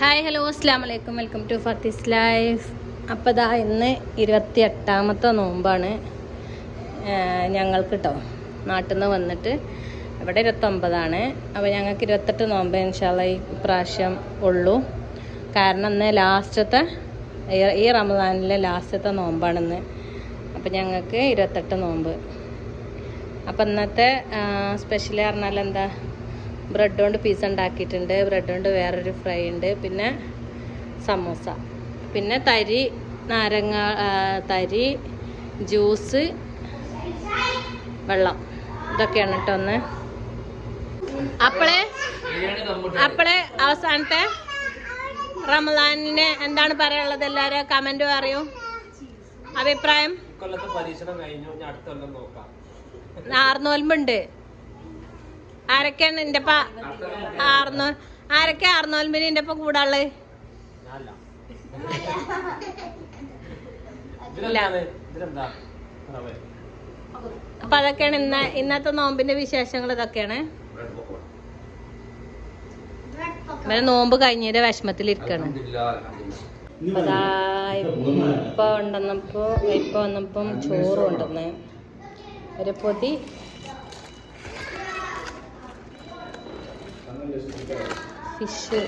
Hi hello അസ്സാം വലൈക്കും welcome to ഫർത്തിസ് life അപ്പോൾ ദാ ഇന്ന് ഇരുപത്തി എട്ടാമത്തെ നോമ്പാണ് ഞങ്ങൾക്ക് കേട്ടോ നാട്ടിൽ നിന്ന് വന്നിട്ട് ഇവിടെ ഇരുപത്തൊമ്പതാണ്. അപ്പോൾ ഞങ്ങൾക്ക് ഇരുപത്തെട്ട് നോമ്പ് ഇൻഷാല്ല ഈ പ്രാവശ്യം ഉള്ളൂ. കാരണം ഇന്ന് ലാസ്റ്റത്തെ ഈ- റമദാനിലെ ലാസ്റ്റത്തെ നോമ്പാണിന്ന് അപ്പോൾ ഞങ്ങൾക്ക് ഇരുപത്തെട്ട് നോമ്പ്. അപ്പം ഇന്നത്തെ സ്പെഷ്യൽ പറഞ്ഞാൽ എന്താ? ബ്രെഡ് കൊണ്ട് പീസ് ഉണ്ടാക്കിയിട്ടുണ്ട്. ബ്രെഡ് കൊണ്ട് വേറൊരു ഫ്രൈ ഉണ്ട്. പിന്നെ സമോസ. പിന്നെ തരി നാരങ്ങ തരി ജ്യൂസ് വെള്ളം. ഇതൊക്കെയാണ് കേട്ടോ ഒന്ന്. അപ്പളെ അപ്പളെ അവസാനത്തെ റമദാനിന് എന്താണ് പറയാനുള്ളത്? എല്ലാവരും കമന്റ് പറയൂ അഭിപ്രായം? കൊല്ലത്തെ പരീക്ഷണം കഴിഞ്ഞു. ഞാൻ അടുത്ത കൊല്ലം നോക്കാം. ആർന്നോൽമ്പുണ്ട് ആരൊക്കെയാണ് എന്റെ പ ആർന്നോ? ആരൊക്കെ ആർന്നോൽമ്പിന് എന്റെ ഒപ്പം കൂടാൾ അപ്പൊ അതൊക്കെയാണ് ഇന്ന ഇന്നത്തെ നോമ്പിന്റെ വിശേഷങ്ങൾ ഇതൊക്കെയാണ്. ഇവരെ നോമ്പ് കഴിഞ്ഞതിന്റെ വിഷമത്തിൽ ഇരിക്കണം. ഇപ്പൊ ഉണ്ടെന്നപ്പോ ഇപ്പൊ വന്നപ്പം ചോറ് ഉണ്ടെന്ന് ഒരു പൊതി ഫിഷ്.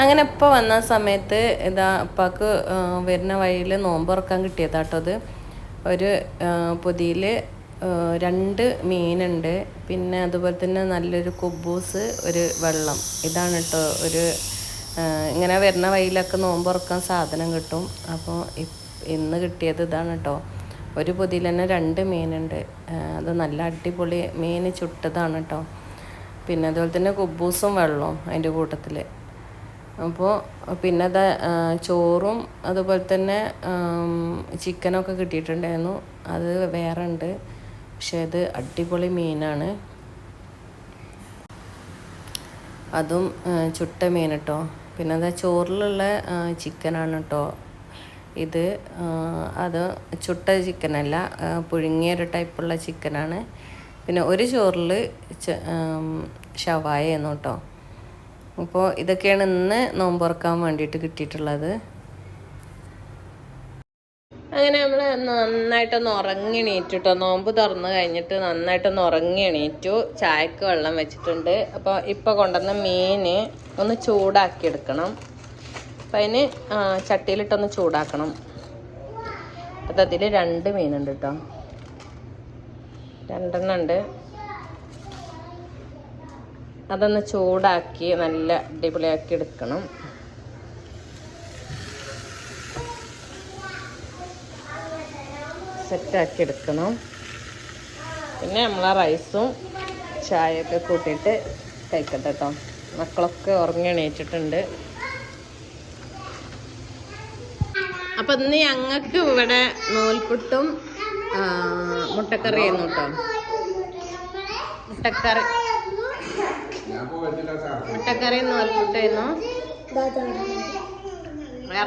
അങ്ങനെ ഇപ്പോൾ വന്ന സമയത്ത് ഇതാ അപ്പാക്ക് വരുന്ന വഴിയിൽ നോമ്പ് തുറക്കാൻ കിട്ടിയതാട്ടോ അത്. ഒരു പൊതിയിൽ രണ്ട് മീനുണ്ട്. പിന്നെ അതുപോലെ തന്നെ നല്ലൊരു കുബൂസ് ഒരു വെള്ളം. ഇതാണ് കേട്ടോ ഒരു ഇങ്ങനെ വരുന്ന വഴിയിലൊക്കെ നോമ്പ് തുറക്കാൻ സാധനം കിട്ടും. അപ്പോൾ ഇന്ന് കിട്ടിയത് ഇതാണ് കേട്ടോ ഒരു പൊതിയിൽ തന്നെ രണ്ട് മീനുണ്ട്. അത് നല്ല അടിപൊളി മീൻ ചുട്ടതാണ് കേട്ടോ പിന്നെ അതുപോലെ തന്നെ കുബൂസും വെള്ളവും അതിന്റെ കൂട്ടത്തിൽ. അപ്പോൾ പിന്നെ അത് ചോറും അതുപോലെ തന്നെ ചിക്കനൊക്കെ കിട്ടിയിട്ടുണ്ടായിരുന്നു. അത് വേറെ ഉണ്ട്. പക്ഷെ അത് അടിപൊളി മീനാണ്. അതും ചുട്ട മീൻ കേട്ടോ പിന്നെ അത് ചോറിലുള്ള ചിക്കനാണ് കേട്ടോ ഇത് അത് ചുട്ട ചിക്കനല്ല പുഴുങ്ങിയ ഒരു ടൈപ്പുള്ള ചിക്കനാണ്. പിന്നെ ഒരു ചോറിൽ ഷവായ എന്നു കേട്ടോ അപ്പോൾ ഇതൊക്കെയാണ് ഇന്ന് നോമ്പുറക്കാൻ വേണ്ടിയിട്ട് കിട്ടിയിട്ടുള്ളത്. അങ്ങനെ നമ്മൾ നന്നായിട്ടൊന്ന് ഉറങ്ങി എണീറ്റു കേട്ടോ നോമ്പ് തുറന്ന് കഴിഞ്ഞിട്ട് നന്നായിട്ടൊന്ന് ഉറങ്ങി എണീറ്റു ചായക്ക് വെള്ളം വെച്ചിട്ടുണ്ട്. അപ്പോൾ ഇപ്പോൾ കൊണ്ടുവന്ന മീൻ ഒന്ന് ചൂടാക്കി എടുക്കണം അപ്പം അതിന് ചട്ടിയിലിട്ടൊന്ന് ചൂടാക്കണം. അപ്പം അതിൽ രണ്ട് മീനുണ്ട് കേട്ടോ രണ്ടെണ്ണം ഉണ്ട് അതൊന്ന് ചൂടാക്കി നല്ല അടിപൊളിയാക്കി എടുക്കണം. സെറ്റാക്കി എടുക്കണം. പിന്നെ നമ്മളെ റൈസും ചായയൊക്കെ കൂട്ടിയിട്ട് കഴിക്കട്ടെ കേട്ടോ മക്കളൊക്കെ ഉറങ്ങി എണീറ്റിട്ടുണ്ട്. അപ്പം ഇന്ന് ഞങ്ങൾക്ക് ഇവിടെ നൂൽപുട്ടും മുട്ടക്കറി ആയിരുന്നു കേട്ടോ. മുട്ടക്കറി. മുട്ടക്കറി നൂൽപുട്ടായിരുന്നു.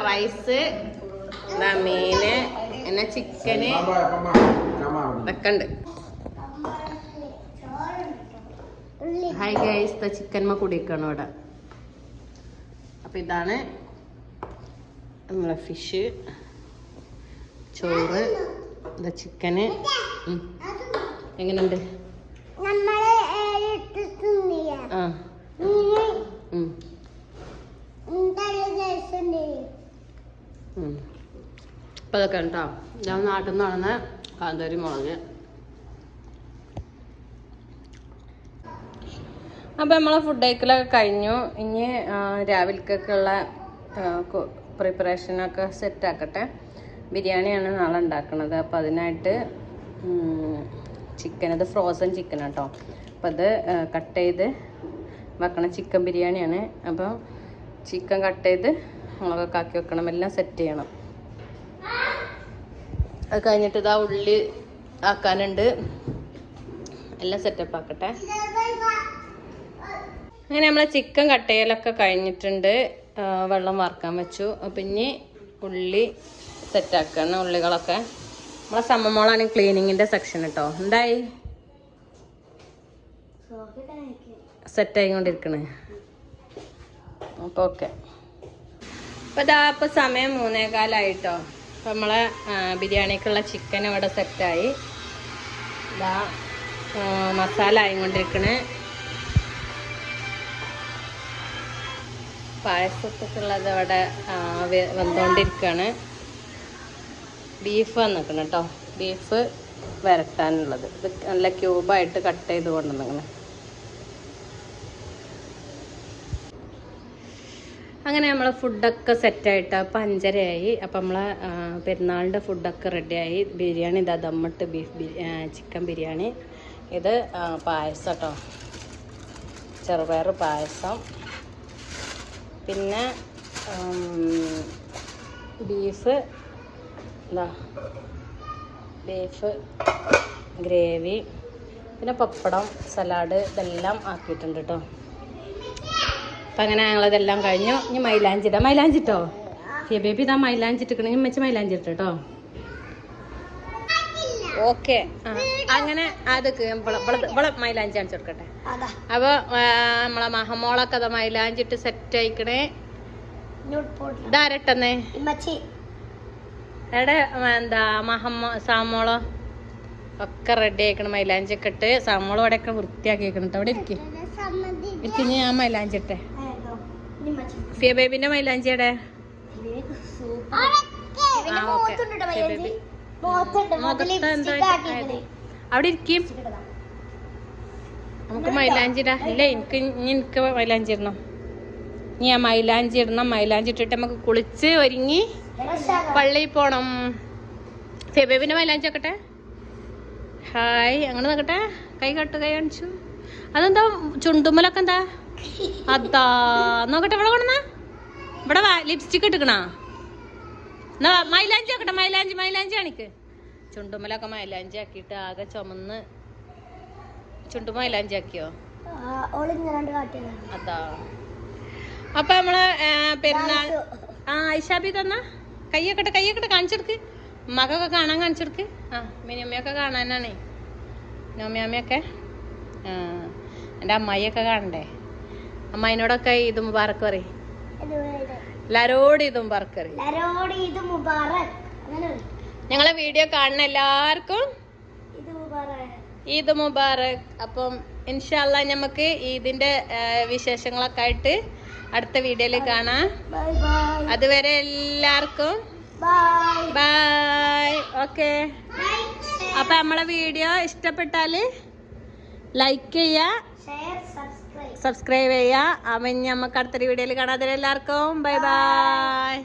റൈസ് മീന് പിന്നെ ചിക്കന്. ഇതൊക്കെ ഉണ്ട്. ഹായ് ഗൈസ് ചിക്കൻ കുടിക്കണം ഇവിടെ. അപ്പൊ ഇതാണ് നമ്മളെ ഫിഷ് ചോറ് ഇതാ ചിക്കന്. എങ്ങനെയുണ്ട്? ആ. അപ്പൊ അതൊക്കെ കേട്ടോ ഞാൻ നാട്ടിൽ കാന്താരി മുളക്. അപ്പോൾ നമ്മളെ ഫുഡ് കഴിക്കലൊക്കെ കഴിഞ്ഞു. ഇനി രാവിലേക്കൊക്കെ രാവിലേക്കൊക്കെയുള്ള പ്രിപ്പറേഷനൊക്കെ സെറ്റ് ആക്കട്ടെ. ബിരിയാണിയാണ് നാളെ ഉണ്ടാക്കുന്നത് അപ്പോൾ അതിനായിട്ട് ചിക്കൻ ഇത് ഫ്രോസൺ ചിക്കൻ കേട്ടോ അപ്പോൾ അത് കട്ട് ചെയ്ത് വെക്കണം ചിക്കൻ ബിരിയാണിയാണ്. അപ്പോൾ ചിക്കൻ കട്ട് ചെയ്ത് മുളകൊക്കെ ആക്കി വെക്കണം. എല്ലാം സെറ്റ് ചെയ്യണം. അത് കഴിഞ്ഞിട്ട് ഇതാ ഉള്ളി ആക്കാനുണ്ട്. എല്ലാം സെറ്റപ്പ് ആക്കട്ടെ. അങ്ങനെ നമ്മളെ ചിക്കൻ കട്ട് ചെയ്യലൊക്കെ കഴിഞ്ഞിട്ടുണ്ട്. വെള്ളം വറക്കാൻ വെച്ചു. പിന്നെ ഉള്ളി സെറ്റാക്കണം ഉള്ളികളൊക്കെ. നമ്മളെ സമ്മമോളാണ് ക്ലീനിങ്ങിന്റെ സെക്ഷൻ കേട്ടോ എന്തായി? സെറ്റായിക്കൊണ്ടിരിക്കണേ അപ്പോൾ ഓക്കെ അപ്പോൾ ഇതാ ഇപ്പോൾ സമയം മൂന്നേകാലായിട്ടോ. അപ്പോൾ നമ്മളെ ബിരിയാണിക്കുള്ള ചിക്കൻ ഇവിടെ സെറ്റായി ഇതാ മസാല ആയിക്കൊണ്ടിരിക്കണേ. പായസത്തിക്കുള്ളത് അവിടെ വന്നുകൊണ്ടിരിക്കുകയാണ് ബീഫ് വന്നിക്കണം കേട്ടോ. ബീഫ് വരട്ടാനുള്ളത്. ഇത് നല്ല ക്യൂബായിട്ട് കട്ട് ചെയ്ത് കൊണ്ടുവന്നിങ്ങനെ അങ്ങനെ നമ്മളെ ഫുഡൊക്കെ സെറ്റായിട്ട് അപ്പം അഞ്ചരയായി അപ്പം നമ്മൾ പെരുന്നാളിന്റെ ഫുഡൊക്കെ റെഡിയായി. ബിരിയാണി ഇതാ ദമ്മിട്ട് ബീഫ് ചിക്കൻ ബിരിയാണി. ഇത് പായസം കേട്ടോ. ചെറുപയർ പായസം. പിന്നെ ബീഫ് എന്താ ബീഫ് ഗ്രേവി പിന്നെ പപ്പടം സലാഡ് ഇതെല്ലാം ആക്കിയിട്ടുണ്ട് കേട്ടോ അപ്പം അങ്ങനെ ഞങ്ങളിതെല്ലാം കഴിഞ്ഞു. ഇനി മൈലാഞ്ചി ഇടാം. മൈലാഞ്ചി ഇട്ടോ? ഫിയ ബേബി ഇതാ മൈലാഞ്ചി ഇട്ടിക്കണ ഇനി മെച്ച മൈലാഞ്ചി ഇട്ടോ കേട്ടോ ഓക്കെ. അങ്ങനെ അതൊക്കെ ഇവിടെ മൈലാഞ്ചി കാണിച്ചു കൊടുക്കട്ടെ. അപ്പൊ നമ്മളെ മഹമോളൊക്കെ അത് മൈലാഞ്ചി ഇട്ട് സെറ്റ് ആയിക്കണേ ഇതാരട്ടെന്നേ എടെ എന്താ മഹമ്മ സാമോളോ? ഒക്കെ റെഡി ആയിക്കണം മൈലാഞ്ചി ഒക്കെ ഇട്ട്. സാമോളോ അവിടെ ഒക്കെ വൃത്തിയാക്കി വെക്കണം അവിടെ ഇരിക്കും ഇരിക്കും ഞാൻ മൈലാഞ്ചി ഇട്ടെ. ഫിയ ബേബിന്റെ മൈലാഞ്ചി എടെ പിന്നെ ആ, ഓക്കേ. അവിടെ ഇരിക്കും. നമുക്ക് മൈലാഞ്ചി ഇടാം. ഇല്ല എനിക്ക് ഇനി എനിക്ക് മൈലാഞ്ചി ഇടണം. ഇനി ആ മൈലാഞ്ചി ഇടണം. മൈലാഞ്ചി ഇട്ടിട്ട് നമുക്ക് കുളിച്ച് ഒരുങ്ങി പള്ളിയിൽ പോണം. ഫെബേബിന്റെ മൈലാഞ്ചി വെക്കട്ടെ? ഹായ് അങ്ങനെ നോക്കട്ടെ. കൈ കട്ട് കൈ കാണിച്ചു. അതെന്താ ചുണ്ടുമ്മലൊക്കെ എന്താ? അതാ. നോക്കട്ടെ ഇവിടെ കൊണ്ടുവന്ന. ഇവിടെ ലിപ്സ്റ്റിക് ഇട്ടുക്കണാ. എന്നാ മൈലാഞ്ചി ആക്കട്ടെ മൈലാഞ്ചി മൈലാഞ്ചി കാണിക്ക്. ചുണ്ടുമ്മലൊക്കെ മൈലാഞ്ചി ആക്കിയിട്ട് ആകെ ചുമന്ന് ചുണ്ടു മൈലാഞ്ചി ആക്കിയോ? അതാ. അപ്പൊ നമ്മൾ പെരുന്നാൾ ആ ഐഷാബി തന്ന. കയ്യൊക്കെ കയ്യൊക്കെ കാണിച്ചെടുക്ക്. മകൊക്കെ കാണാൻ കാണിച്ചെടുക്ക്. ആ മിനിയമ്മയൊക്കെ കാണാനാണേ. നോമിയാമ്മയൊക്കെ ആ എന്റെ അമ്മായിയൊക്കെ കാണണ്ടേ? അമ്മായിനോടൊക്കെ ഇത് മുബാറക്ക് പറയും. ഇത് ഇത് മുബാറക്. ഞങ്ങളെ വീഡിയോ കാണുന്ന എല്ലാവർക്കും ഈദ് മുബാറക്. അപ്പം ഇൻഷാല്ല നമുക്ക് ഈദിന്റെ വിശേഷങ്ങളൊക്കെ ആയിട്ട് അടുത്ത വീഡിയോയിൽ കാണാം. അതുവരെ എല്ലാവർക്കും ബായ് ഓക്കെ. അപ്പൊ നമ്മളെ വീഡിയോ ഇഷ്ടപ്പെട്ടാൽ ലൈക്ക് ചെയ്യുക സബ്സ്ക്രൈബ് ചെയ്യുക ഇനി നമുക്ക് അടുത്തൊരു വീഡിയോയിൽ കാണാതെ എല്ലാവർക്കും ബൈ ബൈ